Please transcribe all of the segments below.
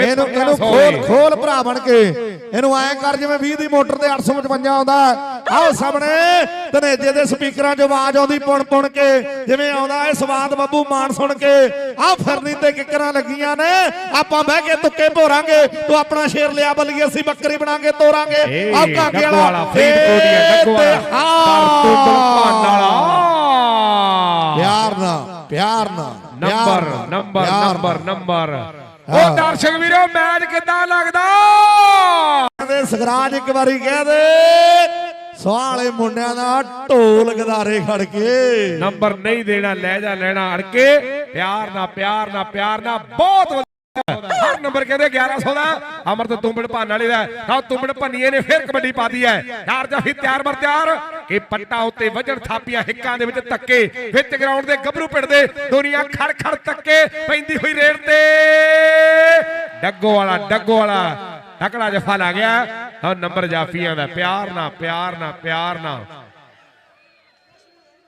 ਇਹਨੂੰ ਇਹਨੂੰ ਖੋਲ ਖੋਲ ਭਰਾ ਬਣ ਕੇ। ਇਹਨੂੰ ਐਂ ਕਰ ਜਿਵੇਂ 20 ਦੀ ਮੋਟਰ ਤੇ 855 ਆਉਂਦਾ। ਆਓ ਸਾਹਮਣੇ ਧਨੇਜੇ ਦੇ ਸਪੀਕਰਾਂ 'ਚ ਆਵਾਜ਼ ਆਉਂਦੀ ਪੁਣ ਪੁਣ ਕੇ ਜਿਵੇਂ ਆਉਂਦਾ ਇਹ ਸਵਾਦ ਬੱਬੂ ਮਾਨ ਸੁਣ ਕੇ। ਆਹ ਫਿਰਨੀ ਤੇ ਕਿੱਕਰਾਂ ਲੱਗੀਆਂ ਨੇ ਆਪਾਂ ਬਹਿ ਕੇ ਤੁੱਕੇ ਭੋਰਾਂਗੇ ਤੂੰ ਆਪਣਾ ਸ਼ੇਰ ਲਿਆ ਬਲੀਏ ਅਸੀਂ ਬੱਕਰੀ ਬਣਾ ਕੇ ਤੋਰਾਂਗੇ। ਏ, ਆਹ ਕਾਗੇ ਵਾਲਾ ਡੱਗੋ ਪਿਆਰ ਨਾਲ ਪਿਆਰ ਨਾਲ ਨੰਬਰ ਨੰਬਰ ਨੰਬਰ। ਨੰਬਰ। ਉਹ ਦਰਸ਼ਕ ਵੀਰੋ ਮੈਚ ਕਿੱਦਾਂ ਲੱਗਦਾ? ਸਗਰਾਜ ਇੱਕ ਵਾਰੀ ਕਹਿ ਦੇ। ਸਵਾਲੇ ਮੁੰਡਿਆਂ ਦਾ ਢੋਲ ਗਦਾਰੇ ਖੜ ਕੇ। ਨੰਬਰ ਨਹੀਂ ਦੇਣਾ, ਲੈ ਜਾ, ਲੈਣਾ ਅੜ ਕੇ ਪਿਆਰ ਨਾਲ ਪਿਆਰ ਨਾਲ ਪਿਆਰ ਨਾਲ ਬਹੁਤ ਹਰ ਨੰਬਰ ਕਹਿੰਦੇ 1100 ਦਾ ਅਮਰਤ ਤੁੰਬੜ ਭਾਨ ਵਾਲੇ ਦਾ। ਨਾ ਤੁੰਬੜ ਭੰਨੀਏ ਨੇ, ਫੇਰ ਕਬੱਡੀ ਪਾਦੀ ਹੈ ਯਾਰ ਜਾਫੀ ਤਿਆਰ ਮਰ ਤਿਆਰ। ਇਹ ਪੱਟਾ ਉੱਤੇ ਵਜਣ ਥਾਪੀਆਂ, ਹਿੱਕਾਂ ਦੇ ਵਿੱਚ ਧੱਕੇ। ਵਿੱਚ ਗਰਾਊਂਡ ਦੇ ਗੱਭਰੂ ਪਿੜਦੇ ਦੁਨੀਆ ਖੜ ਖੜ ਧੱਕੇ। ਪੈਂਦੀ ਹੋਈ ਰੇਡ ਤੇ। ਡੱਗੋ ਵਾਲਾ ਡੱਗੋ ਵਾਲਾ। ਟਕੜਾ ਜਫਾ ਲਾ ਗਿਆ। ਹਾਂ ਨੰਬਰ ਜਾਫੀਆਂ ਦਾ, ਪਿਆਰ ਨਾ ਪਿਆਰ ਨਾ ਪਿਆਰ ਨਾ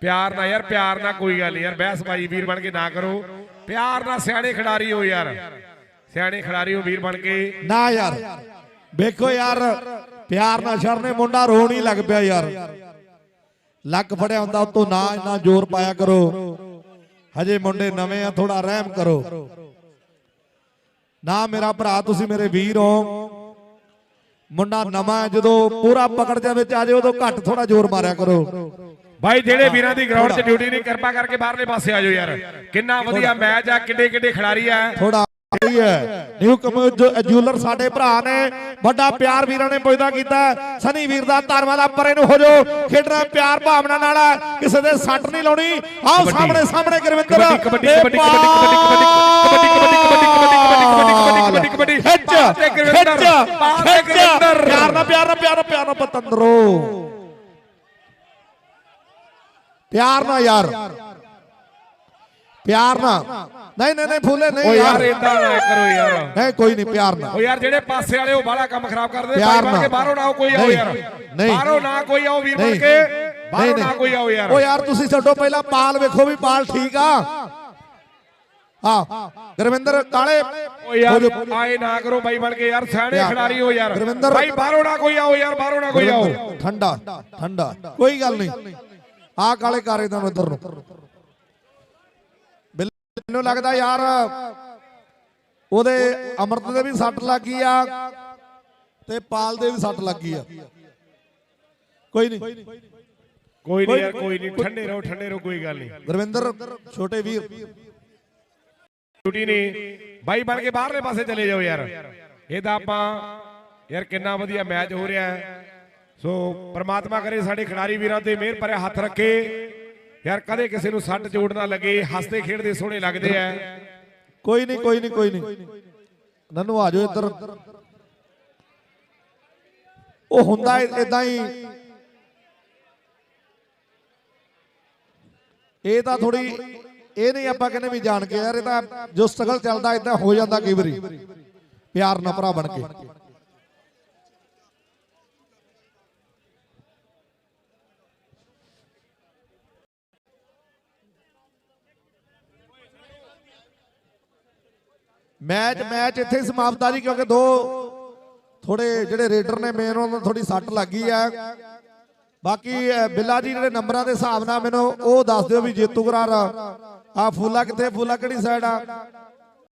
ਪਿਆਰ ਨਾ ਯਾਰ, ਪਿਆਰ ਨਾਲ ਕੋਈ ਗੱਲ ਨਹੀਂ ਯਾਰ, ਬਹਿਸ ਭਾਈ ਵੀਰ ਬਣ ਕੇ ਨਾ ਕਰੋ। ਪਿਆਰ ਨਾਲ ਸਿਆਣੇ ਖਿਡਾਰੀ ਹੋ ਯਾਰ। ਸਿਆਣੇ ਖਿਡਾਰੀ ਹੋ ਵੀਰ ਬਣ ਕੇ। ਨਾ ਯਾਰ। ਵੇਖੋ ਯਾਰ, ਪਿਆਰ ਨਾਲ ਸ਼ਰ ਮੁੰਡਾ ਰੋਣ ਹੀ ਲੱਗ ਪਿਆ ਯਾਰ। ਲੱਕ ਫੜਿਆ ਹੁੰਦਾ, ਉਤੋਂ ਨਾ ਇੰਨਾ ਜ਼ੋਰ ਪਾਇਆ ਕਰੋ। ਹਜੇ ਮੁੰਡੇ ਨਵੇਂ ਆ ਥੋੜਾ ਰਹਿਮ ਕਰੋ। ਨਾ ਮੇਰਾ ਭਰਾ, ਤੁਸੀਂ ਮੇਰੇ ਵੀਰ ਹੋ। ਮੁੰਡਾ ਨਵਾਂ ਜਦੋਂ ਪੂਰਾ ਪਕੜ ਦੇ ਵਿੱਚ ਆ ਜਾਏ ਉਦੋਂ ਘੱਟ ਥੋੜਾ ਜ਼ੋਰ ਮਾਰਿਆ ਕਰੋ ਭਾਈ ਜਿਹੜੇ ਵੀਰਾਂ ਦੀ ਗਰਾਊਂਡ 'ਚ ਡਿਊਟੀ ਨਹੀਂ ਕਿਰਪਾ ਕਰਕੇ ਬਾਹਰਲੇ ਪਾਸੇ ਆ ਜਾਓ ਯਾਰ ਕਿੰਨਾ ਵਧੀਆ ਮੈਚ ਆ ਕਿੱਡੇ ਕਿੱਡੇ ਖਿਡਾਰੀ ਆ ਥੋੜਾ ਹੀ ਹੈ ਨਿਊ ਜੂਲਰ ਸਾਡੇ ਭਰਾ ਨੇ ਵੱਡਾ ਪਿਆਰ ਵੀਰਾਂ ਨੇ ਪੁੱਜਦਾ ਕੀਤਾ। ਸਨੀ ਵੀਰ ਦਾ ਧੰਨਵਾਦ ਆ ਪਰੇ ਨੂੰ ਹੋ ਜਾਓ ਖੇਡਣਾ ਪਿਆਰ ਭਾਵਨਾ ਨਾਲ ਕਿਸੇ ਦੇ ਸੱਟ ਨਹੀਂ ਲਾਉਣੀ ਆਓ ਕਬੱਡੀ। ਸਾਹਮਣੇ ਸਾਹਮਣੇ ਗੁਰਵਿੰਦਰ ਕਬੱਡੀ ਕਬੱਡੀ ਕਬੱਡੀ ਕਬੱਡੀ ਕਬੱਡੀ ਕਬੱਡੀ ਕਬੱਡੀ ਕਬੱਡੀ ਕਬੱਡੀ ਕਬੱਡੀ ਕਬੱਡੀ ਖਿੱਚ ਪਾਸ ਤੇ ਗੁਰਵਿੰਦਰ, ਪਿਆਰ ਨਾਲ। ਪਿਆਰ ਨਾਲ ਪਿਆਰ ਨਾਲ ਪਿਆਰ ਨਾਲ ਪਤੰਦਰੋ। ਪਿਆਰ ਨਾਲ ਯਾਰ। ਪਿਆਰ ਨਾਲ। ਨਹੀਂ ਨਹੀਂ ਨਹੀਂ ਫੁੱਲੇ ਓ ਨਹੀਂ ਯਾਰ। ਯਾਰ ਇਦਾਂ ਨਾ ਕਰੋ ਯਾਰ। ਨਹੀਂ ਕੋਈ ਨਹੀਂ ਪਿਆਰ ਨਾਲ। ਓ ਯਾਰ ਜਿਹੜੇ ਪਾਸੇ ਵਾਲੇ ਉਹ ਬਾਲਾ ਕੰਮ ਖਰਾਬ ਕਰਦੇ। ਭਾਈ ਬਣ ਕੇ। ਬਾਹਰੋਂ ਨਾ ਕੋਈ ਆਓ ਯਾਰ। ਨਹੀਂ। ਬਾਹਰੋਂ ਨਾ ਕੋਈ ਆਓ ਵੀਰ ਬਣ ਕੇ। ਬਾਹਰੋਂ ਨਾ ਕੋਈ ਆਓ ਯਾਰ। ਉਹ ਯਾਰ ਤੁਸੀਂ ਛੱਡੋ ਪਹਿਲਾਂ ਪਾਲ ਵੇਖੋ ਵੀ ਪਾਲ ਠੀਕ ਆ। ਹਾਂ। ਗੁਰਵਿੰਦਰ ਕਾਲੇ। ਓ ਯਾਰ ਆਏ ਨਾ ਕਰੋ ਬਾਈ ਬਣ ਕੇ ਯਾਰ ਸਿਆਣੇ ਖਿਡਾਰੀ ਹੋ ਯਾਰ। ਗੁਰਵਿੰਦਰ- ਬਾਈ ਬਾਹਰੋਂ ਨਾ ਕੋਈ ਆਓ ਯਾਰ ਬਾਹਰੋਂ ਨਾ ਕੋਈ ਆਓ। ਠੰਡਾ ਠੰਡਾ ਕੋਈ ਗੱਲ ਨਹੀਂ। ਆ ਕਾਲੇ ਕਾਰੇ ਦਾ ਇੱਧਰ ਨੂੰ। ਮੈਨੂੰ ਲੱਗਦਾ ਯਾਰ ਉਹਦੇ ਅਮਰਤ ਦੇ ਵੀ ਸੱਟ ਲੱਗੀ ਆ ਤੇ ਪਾਲ ਦੇ ਵੀ ਸੱਟ ਲੱਗੀ ਆ। ਕੋਈ ਨਹੀਂ। ਕੋਈ ਨਹੀਂ ਯਾਰ ਕੋਈ ਨਹੀਂ। ਠੰਡੇ ਰਹੋ ਠੰਡੇ ਰਹੋ ਕੋਈ ਗੱਲ ਨਹੀਂ। ਗੁਰਵਿੰਦਰ ਛੋਟੇ ਵੀਰ। ਡਿਊਟੀ ਨਹੀਂ। ਬਾਈ ਬਣ ਕੇ ਬਾਹਰਲੇ ਪਾਸੇ ਚਲੇ ਜਾਓ ਯਾਰ। ਇਹਦਾ ਆਪਾਂ ਯਾਰ ਕਿੰਨਾ ਵਧੀਆ ਮੈਚ ਹੋ ਰਿਹਾ ਹੈ। ਸੋ ਪ੍ਰਮਾਤਮਾ ਕਰੇ ਸਾਡੇ ਖਿਡਾਰੀ ਵੀਰਾਂ ਤੇ ਮਿਹਰ ਭਰਿਆ ਹੱਥ ਰੱਖੇ। ਯਾਰ ਕਦੇ ਕਿਸੇ ਨੂੰ ਸੱਟ ਜੋੜ ਨਾ ਲੱਗੇ, ਹੱਸਦੇ ਖੇਡਦੇ ਸੋਹਣੇ ਲੱਗਦੇ ਆ। ਕੋਈ ਨਹੀਂ ਕੋਈ ਨਹੀਂ ਕੋਈ ਨਹੀਂ। ਨਨੂ ਆ ਜਾਓ ਇੱਧਰ। ਉਹ ਹੁੰਦਾ ਇਦਾਂ ਹੀ। ਇਹ ਤਾਂ ਥੋੜੀ ਇਹ ਨਹੀਂ ਆਪਾਂ ਕਹਿੰਦੇ ਵੀ ਜਾਣ ਕੇ ਯਾਰ ਇਹ ਤਾਂ ਜੋ ਸਟਰਗਲ ਚੱਲਦਾ ਇਦਾਂ ਹੋ ਜਾਂਦਾ ਕਈ ਵਾਰੀ। ਪਿਆਰ ਨਾਲ ਭਰਾ ਬਣ ਕੇ। ਮੈਚ ਮੈਚ ਇੱਥੇ ਹੀ ਸਮਾਪਤ ਆ ਜੀ, ਕਿਉਂਕਿ ਦੋ ਥੋੜੇ ਜਿਹੜੇ ਰੇਡਰ ਨੇ ਮੇਨ ਉਹਨਾਂ ਨੂੰ ਥੋੜੀ ਸੱਟ ਲੱਗੀ ਆ। ਬਾਕੀ ਬਿੱਲਾ ਜੀ ਜਿਹੜੇ ਨੰਬਰਾਂ ਦੇ ਹਿਸਾਬ ਨਾਲ ਮੈਨੂੰ ਉਹ ਦੱਸ ਦਿਓ ਵੀ ਜੇਤੂ ਕਰਾਰ ਆ ਫੂਲਾ ਕਿੱਥੇ? ਫੂਲਾ ਕਿਹੜੀ ਸਾਈਡ ਆ?